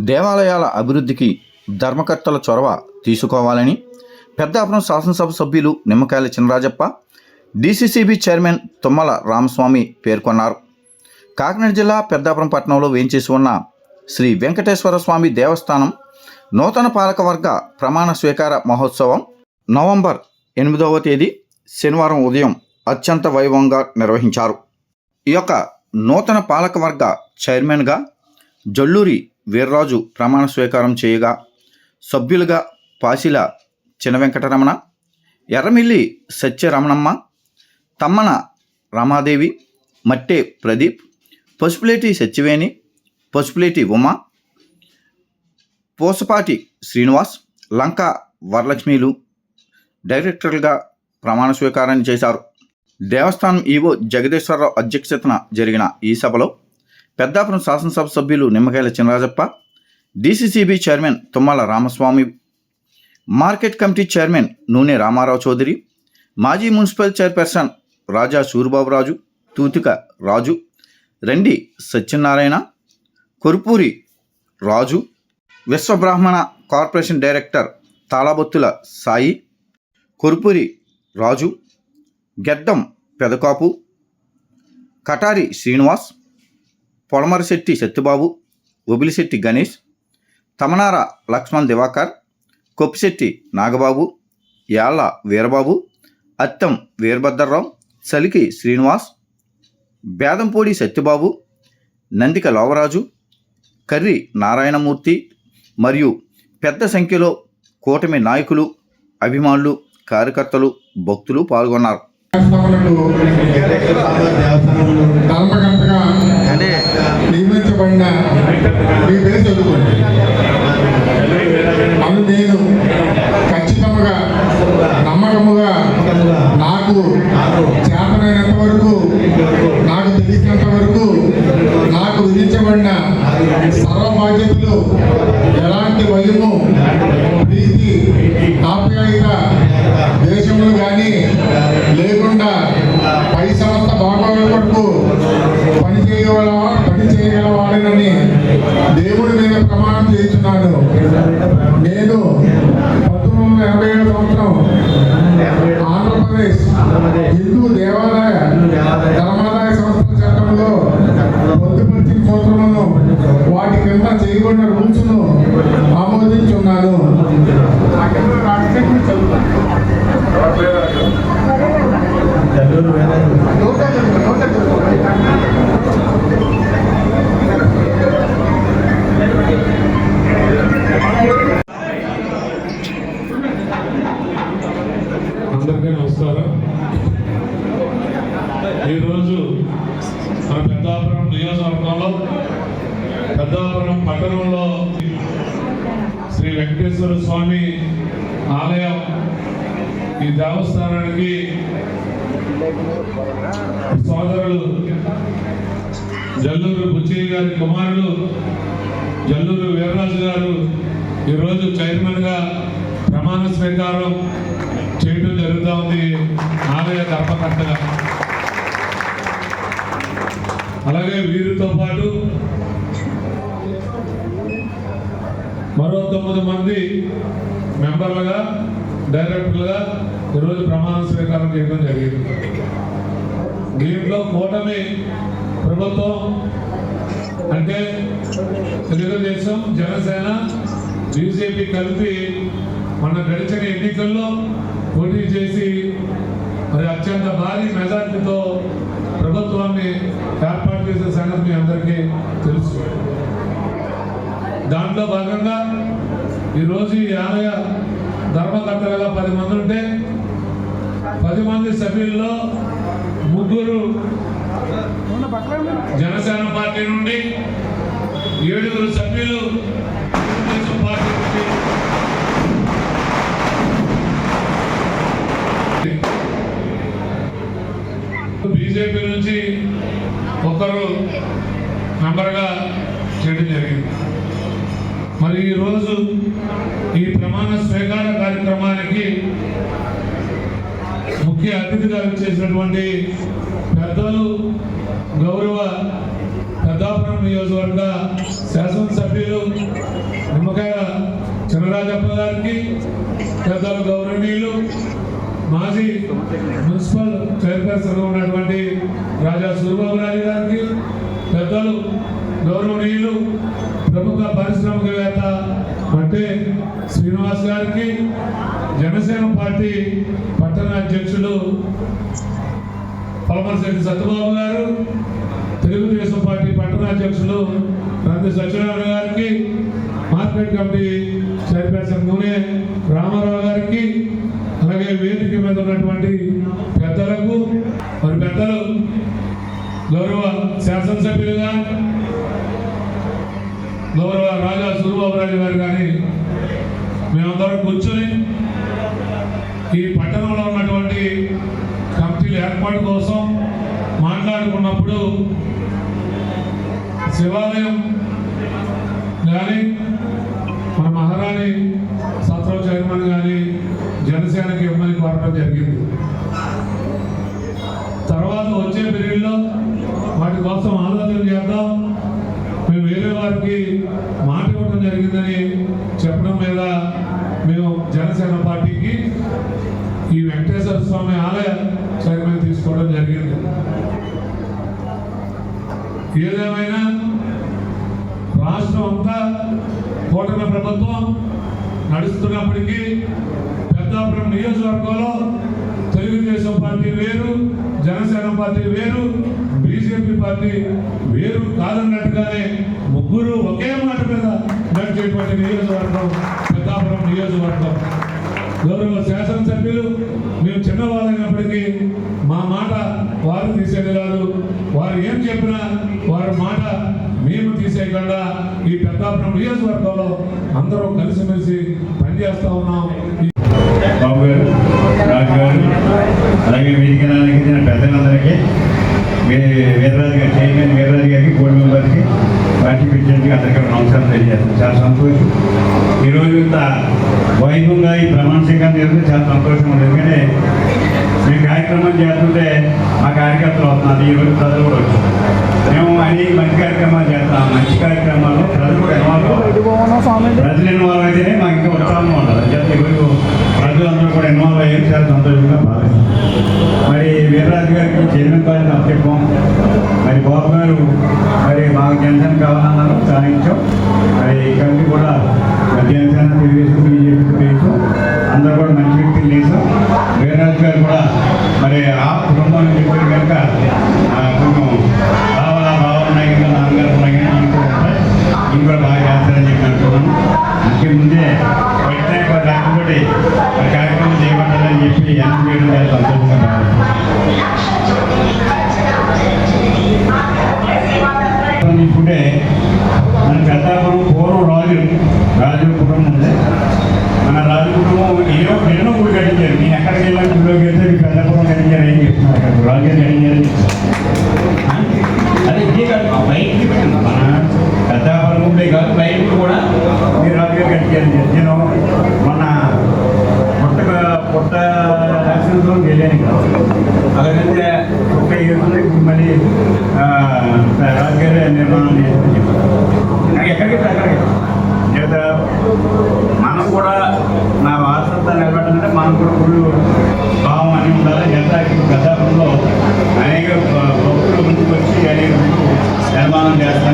దేవాలయాల అభివృద్ధికి ధర్మకర్తల చొరవ తీసుకోవాలని పెద్దాపురం శాసనసభ సభ్యులు నిమ్మకాయల చినరాజప్ప డీసీసీబీ చైర్మన్ తుమ్మల రామస్వామి పేర్కొన్నారు. కాకినాడ జిల్లా పెద్దాపురం పట్టణంలో వేంచేసి ఉన్న శ్రీ వెంకటేశ్వర స్వామి దేవస్థానం నూతన పాలకవర్గ ప్రమాణ స్వీకార మహోత్సవం నవంబర్ ఎనిమిదవ తేదీ శనివారం ఉదయం అత్యంత వైభవంగా నిర్వహించారు. ఈ యొక్క నూతన పాలకవర్గ చైర్మన్గా జల్లూరి వీర్రాజు ప్రమాణ స్వీకారం చేయగా సభ్యులుగా పాసిల చిన వెంకటరమణ ఎర్రమిల్లి సత్యరమణమ్మ తమ్మన రమాదేవి మట్టే ప్రదీప్ పసుపులేటి సత్యవేణి పసుపులేటి ఉమ పూసపాటి శ్రీనివాస్ లంక వరలక్ష్మిలు డైరెక్టర్లుగా ప్రమాణ స్వీకారం చేశారు. దేవస్థానం ఈవో జగదీశ్వరరావు అధ్యక్షతన జరిగిన ఈ సభలో పెద్దాపురం శాసనసభ సభ్యులు Nimmakayala Chinarajappa D C C B chairman Tummala Ramaswamy market committee chairman Nune Ramarao Chowdary మాజీ municipal chairperson Raja Suribaburaju Tuthika Raju Rendi Satyanarayana Korupuri Raju Vishwabrahmana corporation director Talabothula Sai Korupuri Raju Geddam Pedakapu Katari Srinivas Polamarasetti Satyababu ఒబిలిశెట్టి Ganesh తమనార Laxman Diwakar Koppisetti Nagababu యాళ్ళ Veerababu అత్తం Veerabhadrarao సలికి Srinivas బేదంపూడి Satyababu Nandika Lovaraju Karri Narayanamurthy మరియు పెద్ద సంఖ్యలో కూటమి నాయకులు అభిమానులు కార్యకర్తలు భక్తులు పాల్గొన్నారు. una పత్రములను వాటి కింద చేయబడిన రూల్స్ను ఆమోదించున్నాను. అందరికీ నమస్కారం. ఈరోజు మన పెద్దాపురం నియోజకవర్గంలో పెద్దాపురం పట్టణంలో శ్రీ వెంకటేశ్వర స్వామి ఆలయం ఈ దేవస్థానానికి సోదరులు జల్లూరు బుచ్చయ్య గారి కుమారుడు జల్లూరు వీర్రాజు గారు ఈరోజు చైర్మన్గా ప్రమాణ స్వీకారం చేయడం జరుగుతూ ఉంది ఆలయ కర్మకర్తగా అలాగే వీరితో పాటు మరో తొమ్మిది మంది మెంబర్లుగా డైరెక్టర్లుగా ఈరోజు ప్రమాణ స్వీకారం చేయడం జరిగింది. దీంట్లో కూటమి ప్రభుత్వం అంటే తెలుగుదేశం జనసేన బీజేపీ కలిపి మన గడిచిన ఎన్నికల్లో పోటీ చేసి మరి అత్యంత భారీ మెజార్టీతో ప్రభుత్వాన్ని ఏర్పాటు చేసే సంగతి మీ అందరికీ తెలుసు. దాంట్లో భాగంగా ఈరోజు ఈ ఆలయ ధర్మకర్తలుగా పది మంది ఉంటే పది మంది సభ్యుల్లో ముగ్గురు జనసేన పార్టీ నుండి ఏడుగురు సభ్యులు తెలుగుదేశం పార్టీ నుండి బీజేపీ నుంచి ఒకరు మెంబర్గా చేయడం జరిగింది. మరి ఈరోజు ఈ ప్రమాణ స్వీకార కార్యక్రమానికి ముఖ్య అతిథిగా చేసినటువంటి పెద్దలు గౌరవ పెద్దాపురం నియోజకవర్గ శాసనసభ్యులు నిమ్మకాయ చినరాజప్ప గారికి పెద్దలు గౌరవనీయులు మాజీ మున్సిపల్ చైర్పర్సన్ ఉన్నటువంటి రాజా సూర్యబాబు రాజు గారికి పెద్దలు గౌరవనీయులు ప్రముఖ పారిశ్రామికవేత్త అంటే శ్రీనివాస్ గారికి జనసేన పార్టీ పట్టణ అధ్యక్షులు పలమరిశెట్టి సత్యబాబు గారు తెలుగుదేశం పార్టీ పట్టణ అధ్యక్షులు నంది సత్యనారాయణ గారికి మార్కెట్ కమిటీ చైర్పర్సన్ నూనె రామారావు గారికి అలాగే వేదిక మీద ఉన్నటువంటి పెద్దలకు మరి పెద్దలు గౌరవ శాసనసభ్యులుగా గౌరవ రాజా సూర్యబాబురాజు గారు కానీ మేమందరం కూర్చొని ఈ పట్టణంలో ఉన్నటువంటి కమిటీల ఏర్పాటు కోసం మాట్లాడుకున్నప్పుడు శివాలయం కానీ మన మహారాణి సత్రం చైర్మన్ కానీ జనసేనకి ఇవ్వమని కోరడం జరిగింది. తర్వాత వచ్చే పీరియడ్లో వాటి కోసం గారికి మాట ఇవ్వడం జరిగిందని చెప్పడం మీద మేము జనసేన పార్టీకి ఈ వెంకటేశ్వర స్వామి ఆలయ చైర్మన్ తీసుకోవడం జరిగింది. ఏదేమైనా రాష్ట్రం అంతా కూటమి ప్రభుత్వం నడుస్తున్నప్పటికీ పెద్దాపురం నియోజకవర్గంలో తెలుగుదేశం పార్టీ వేరు జనసేన పార్టీ వేరు బీజేపీ పార్టీ వేరు కాదన్నట్టుగానే ముగ్గురు ఒకే మాట మీద నడిచేటువంటి నియోజకవర్గం పెద్దాపురం నియోజకవర్గం. గౌరవ శాసనసభ్యులు మేము చిన్నవాళ్ళైనప్పటికీ మా మాట వారు తీసేది కాదు. వారు ఏం చెప్పినా వారి మాట మేము తీసేయకుండా ఈ పెద్దాపురం నియోజకవర్గంలో అందరూ కలిసిమెలిసి పనిచేస్తూ ఉన్నాం. బాబు గారు రాజు గారు అలాగే వేదిక పెద్దలందరికీ వీర్రాజు గారు చైర్మన్ వీర్రాజు గారికి బోర్డు మెంబర్కి పార్టీ ప్రెసిడెంట్కి అందరికీ నమస్కారం తెలియజేస్తాను. చాలా సంతోషం. ఈరోజు ఇంత వైభవంగా ఈ ప్రమాణ స్వీకారం జరిగితే చాలా సంతోషం ఉంది ఎందుకంటే మేము కార్యక్రమాలు చేస్తుంటే మా కార్యకర్తలు వస్తున్నారు. ఈరోజు ప్రజలు కూడా వచ్చారు. మేము అనేక మంచి కార్యక్రమాలు చేస్తాం. మంచి కార్యక్రమాల్లో ప్రజలు కూడా ఇన్వాల్వ్ ప్రజలు ఇన్వాల్వ్ అయితేనే మాకు ఇంకా ఉత్సాహంగా ఉండదు అంచేత ఈరోజు ప్రజలందరూ కూడా ఇన్వాల్వ్ అయ్యారు చాలా సంతోషంగా భావిస్తాం మరి వీర్రాజు గారికి చైర్మన్ కాలేజ్ అప్పచెప్పాం మరి బాబు గారు మరి మాకు జనసేన కావాలన్నారు సాధించాం మరి కమిటీ కూడా మరి జనసేన తెలుగుదేశం బీజేపీ తెలుసు అందరూ కూడా మంచి వ్యక్తులు లేసాం వీర్రాజు గారు కూడా మరి ఆ కుటుంబానికి చెప్పారు కనుక చెప్పి ఎంత చేయడం చాలా సంతోషంగా. తీసుకుంటే మన పెద్దాపురం పూర్వం రాజులు రాజుల కుటుంబం ఉంది మన రాజు కుటుంబం ఏదో ఎన్నో గుడి కట్టించారు. నేను ఎక్కడికి వెళ్ళాను గుడిలోకి వెళ్తే పెద్దాపురం కట్టించారు ఏం చెప్తున్నారు అక్కడ రాజు కట్టించారు అదే ఇదే కాదు మన పెద్దాపురం గుడే కాదు బయట కూడా మీరు రాజు గారు కట్టించారు నేను మొన్న కొత్తగా కొత్త దర్శనంతో వెళ్ళాను ఇక్కడ అక్కడ ఒక ఏడు మళ్ళీ రాజకీయ నిర్మాణం చేసి చెప్పారు. నాకు ఎక్కడికి అక్కడికి? చేత మనం కూడా నా వారసత్వం నిలబెట్టాలంటే మనం కూడా గుళ్ళు భావం అని ఉండాలి ఎంత గతాపురంలో అనేక భక్తులు ముందుకు వచ్చి అనేక నిర్మాణం చేస్తారు.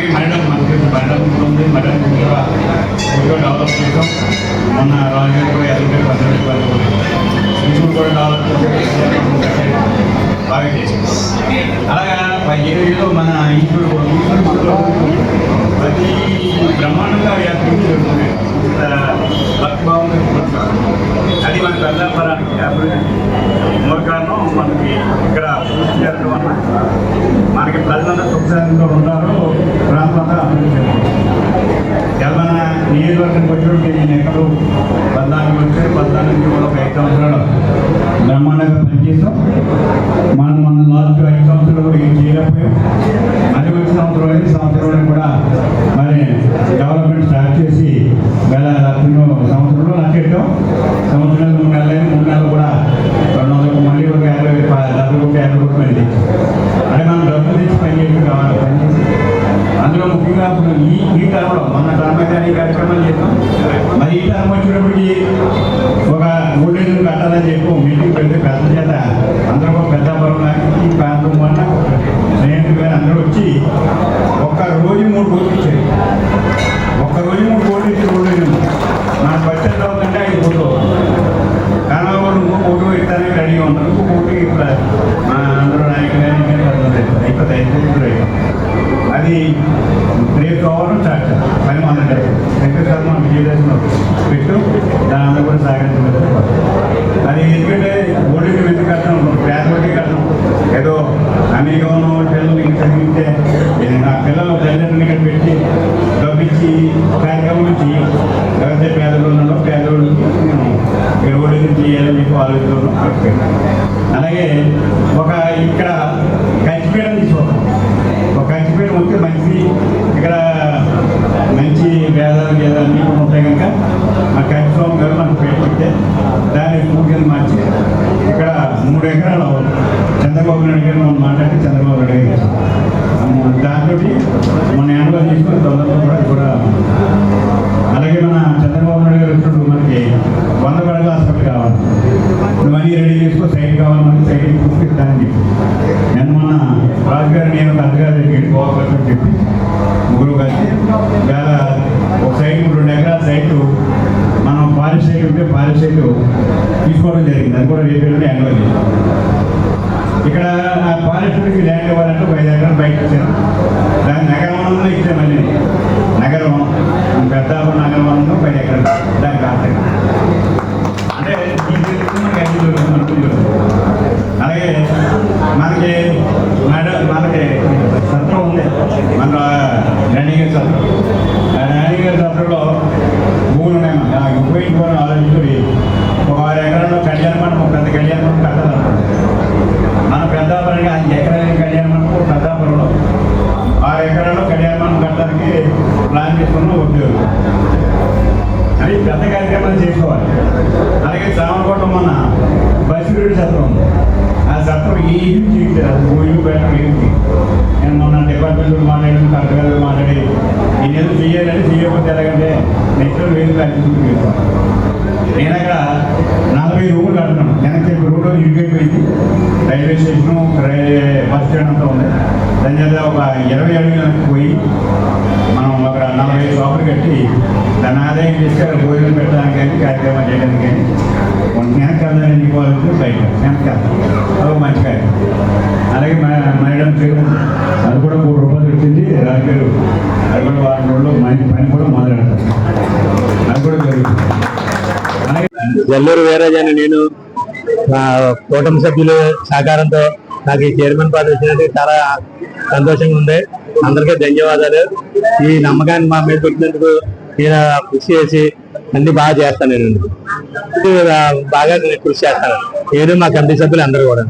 అలాగే మేడం మనకి మేడం కూడా ఉంది మరణం కూడా డెవలప్ చేస్తాం మొన్న రాజకీయ కూడా పద్దెనిమిది రూపాయలు ఇంట్లో కూడా డెవలప్ చేసాం బాగా చేసాం అలాగా ఏరియాలో మన ఇంట్లో కూడా ప్రతి బ్రహ్మాండంగా యాత్రికులు జరుగుతున్నాయి. భక్తిభావంగా మనకి మన పెద్దాపురానికి అభివృద్ధి మూల మనకి ఇక్కడ పూర్తి జరగడం వల్ల మనకి ప్రజలంతా సుఖశాంతితో ఉంటారు ప్రాంతం అభివృద్ధి చెందుతుంది. నియోజకవర్గానికి వచ్చేటప్పుడు నేను ఎక్కడో పద్నాలుగు వచ్చారు పద్నాలుగు నుంచి కూడా ఒక ఐదు సంవత్సరాలు బ్రహ్మాండంగా పనిచేసాం మనం మన లాస్ట్ ఐదు సంవత్సరాలు కూడా ఏం చేయలేకపోయాం అది వచ్చే సంవత్సరం ఐదు సంవత్సరంలో కూడా మరి డెవలప్మెంట్ స్టార్ట్ చేసి వేల సంవత్సరంలో లక్షం సంవత్సరాలు మూడు నెలలు మూడు నెలలు కూడా రెండు వందలకు మళ్ళీ ఒక యాభై ప- డెబ్బై కోట్లు యాభై కోట్లు అయింది అది మనం డబ్బులు తెచ్చి పని యాక్చువల్గా ఇప్పుడు ఈ ఈ టర్మ్లో మన టర్మ్ కానీ కార్యక్రమాలు చేస్తాం మరి ఈ టర్మ్ వచ్చినప్పటికి ఒక ఓల్డేజ్ కట్టాలని చెప్పి మీటింగ్ పెడితే పెద్ద చేత అందరూ ఒక పెద్ద పొలం ఈ ప్రాంతం వల్ల స్నేహితులు కానీ అందరూ వచ్చి ఒక్క రోజు మూడు కోట్లు ఇచ్చారు. ఒక్క రోజు మూడు కోట్లు ఇచ్చి ఓల్డేజ్ మన బడ్జెట్ అవుతుంటే ఐదు కోట్లు కనవాళ్ళు ఇంకో కోటు పెట్టడానికి రెడీగా ఉంటారు. ఇంకో కోటు ఇప్పుడు మా అందరూ నాయకులు అయిపోతాయి ఇంకా అయిపోతాయి. అది రేపు కావాలని స్టార్ట్ చేయాలి. పని మొదలు వెంకటేశ్వర మనం విజయదశమిలో పెట్టు. దాని అందరూ కూడా సాగించడం అది ఎందుకంటే ఓడికి ఎందుకు కట్టడం పేదవాడికి కట్టడం ఏదో అమెరికాలో పిల్లలు చదివితే ఇది నా పిల్లలు తల్లిదండ్రులు పెట్టి డబ్బిచ్చి కార్యక్రమం చేయం. గురించి చేయాలని చెప్పి ఆలోచన అలాగే ఒక ఇక్కడ కంచిపీఠం తీసుకోవాలి. ఒక కంచిపీఠం వస్తే మంచి ఇక్కడ మంచి వేదాలు వేదాలు అన్నీ కూడా ఉంటాయి కనుక మా కంచిస్వామి గారు మనకు పెట్టితే దాన్ని పూజలు మార్చి ఇక్కడ మూడు ఎకరాలు చంద్రబాబు నాయుడు గారు మనం మాట్లాడి చంద్రబాబు నాయుడు గారు దాంతో మన యానుగా తీసుకొని తొందరలో కూడా కూడా అలాగే మన చంద్రబాబు నాయుడు గారు వచ్చినప్పుడు మనకి వంద పడగల హాస్పిటల్ కావాలి నువ్వు అన్నీ రెడీ చేసుకో సైడ్ కావాలి మనకి సైడ్ చూపిస్తానని చెప్పి నేను మొన్న రాజు గారు నేను తండ్రిగారి దగ్గరికి పోవాలని చెప్పి ముగ్గురు కలిసి వేళ ఒక సైడ్ రెండు ఎకరాల సైట్ మనం ఫారెస్ట్ సైట్ ఉంటే ఫారెస్ట్ సైట్ తీసుకోవడం జరిగింది. అది కూడా రేపు వెళ్ళి యాన్యువల్ ఇక్కడ ఆ పాలిష్కి ల్యాండ్ ఇవ్వాలంటే ఒక ఐదు ఎకరాలు బయట వచ్చాను దాని నగరవనంలో ఇచ్చాను మళ్ళీ నగరవనం పెద్దాపురం నగరవనంలో పది ఎకరాలు దానికి ఆర్థిక అంటే ఈ తెలుగు మనకి అన్ని దొరుకుతుంది, మనకు దొరుకుతుంది. అలాగే మనకి మేడ మనకి సత్రం ఉంది మన రణిగర్ సత్రం ఆ రణిగర్ సత్రంలో భూములు ఉన్నాయి మనకి ఆ ఉపయోగించుకోవాలని ఆలోచించి ఒక ఆరు ఎకరాల్లో కళ్యాణ మండపం పెద్ద కళ్యాణ మండపం కట్టాలనుకుంటున్నాం మన పెద్దాపురంగా ఐదు ఎకరాల కళ్యాణ మండపం పెద్దాపురంలో ఆరు ఎకరాల్లో కళ్యాణ మండపం కట్టడానికి ప్లాన్ చేసుకున్న ఉద్యోగం అది పెద్ద కార్యక్రమాలు చేసుకోవాలి. అలాగే శ్రావణకోటం మన బసిరెడ్డి సత్రం ఉంది. ఆ సత్రం ఏ చేయట్లేదు. ఊళ్ళు పెట్టడం ఏంటి నేను మొన్న డిపార్ట్మెంట్ మాట్లాడి కరెక్ట్గా గారు మాట్లాడి నేనేదో చేయాలని చేయకపోతే ఎలాగంటే నెక్స్ట్ వేలు కార్యక్రమం నేను అక్కడ నలభై రూములు కడుతున్నాను. వెనక్కి రూమ్లో ఇరిగిపోయింది railway station railway bus stand అంతా ఉంది. దాని చేత ఒక ఇరవై అడుగులు పోయి నలభై షాపులు కట్టి దాని ఆదాయం చేసి భోజనం పెట్టడానికి కానీ కార్యక్రమాలు చేయడానికి కానీ వెనక్కి వెళ్ళడానికి వాళ్ళకి బయట వెనక్కి వెళ్తాం అది మంచి కార్యక్రమం. అలాగే మా మేడం పేరు అది కూడా మూడు రూపాయలు పెట్టింది. రాజుగారు అది కూడా వారం రోజుల్లో మంచి పని కూడా మొదలెడతారు. అది కూడా జరుగుతుంది. జల్లూరు వీరాజ్ నేను మా కూటమి సభ్యుల సహకారంతో నాకు ఈ చైర్మన్ పదవి వచ్చినట్టు చాలా సంతోషంగా ఉంది. అందరికీ ధన్యవాదాలు. ఈ నమ్మకాన్ని మా మీద పెట్టినందుకు నేను కృషి చేసి అన్ని బాగా చేస్తాను నేను. బాగా నేను కృషి చేస్తాను. నేను మా కమిటీ సభ్యులు అందరూ కూడా.